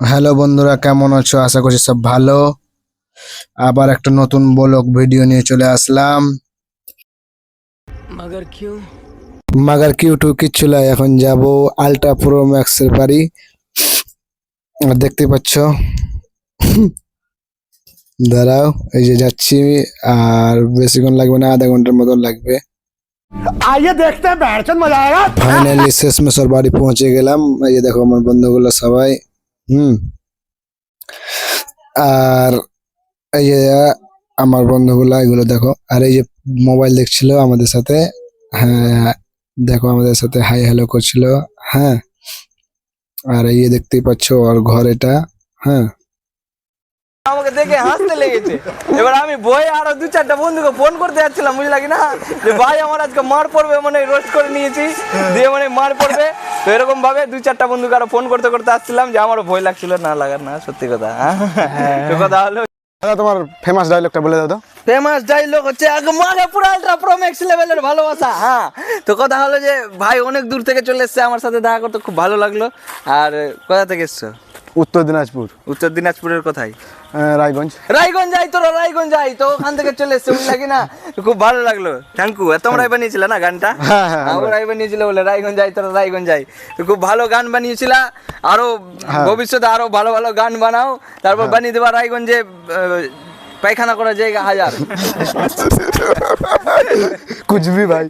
Hello বন্ধুরা কেমন আছো? আশা করছি সব ভালো। আবার একটা নতুন বলক ভিডিও নিয়ে চলে আসলাম। মাগার কিউ? টু কিচ্ছু নাই এখন যাব আল্ট্রা প্রো ম্যাক্সের বাড়ি। দেখতে পাচ্ছ? দাঁড়াও এই যে যাচ্ছি। আর বেশিক্ষণ লাগবে না আধা ঘণ্টার মতন লাগবে। আইয়ে দেখতে ফাইনালি শেষমেশ বাড়ি পৌঁছে গেলাম। এই যে দেখো আমার বন্ধুগুলো সবাই। হুম। আর এই যে আমার বন্ধুগুলো, এগুলো দেখো। আর এই যে মোবাইল দেখছিল আমাদের সাথে হ্যাঁ দেখো আমাদের সাথে হাই হ্যালো করছিল হ্যাঁ। আর এই দেখতেই পাচ্ছ ওর ঘর এটা হ্যাঁ। আমাকে দেখে হাসতে লেগেছে। এবার আমি বই আরও দু চারটা বন্ধুকে ফোন করতে যাচ্ছিলাম, বুঝলা কি ভাই, আমার আজকে মার পড়বে মানে রোস্ট করে নিয়েছি। দিয়ে মানে মার পড়বে তো এরকম ভাবে দুই চারটা বন্ধুকে আরও ফোন করতে করতে আসছিলাম যে আমারও ভয় লাগছিল না লাগার না সত্যি কথা। হ্যাঁ। তো কথা হলো দাদা তোমার ফেমাস ডায়লগটা বলে দাও তো। ফেমাস ডায়লগ হচ্ছে আগমারে পুরো আলট্রা প্রো ম্যাক্স লেভেলের ভালোবাসা হ্যাঁ। তো কথা হলো যে ভাই অনেক দূর থেকে চলে এসেছে আমার সাথে দেখা করতে খুব ভালো লাগল। আর কোথা থেকে এসছো? উত্তর দিনাজপুর। উত্তর দিনাজপুরের কোথায় রায়গঞ্জ। রায়গঞ্জ যাই তোরা রায়গঞ্জ যাই। তো ওখান থেকে চলে এসছে বুঝলা কি না খুব ভালো লাগল। থ্যাংক ইউ তোমরাই বানিয়েছিলে না গানটা? হ্যাঁ, হ্যাঁ, আমরাই বানিয়েছিল বলে রায়গঞ্জ যাই তোরা রায়গঞ্জ যাই। খুব ভালো গান বানিয়েছিল। আরও ভবিষ্যতে আরও ভালো ভালো গান বানাও। তারপর বানিয়ে দেবা রায়গঞ্জে পায়খানা করার জায়গা হাজার। ভি ভাই।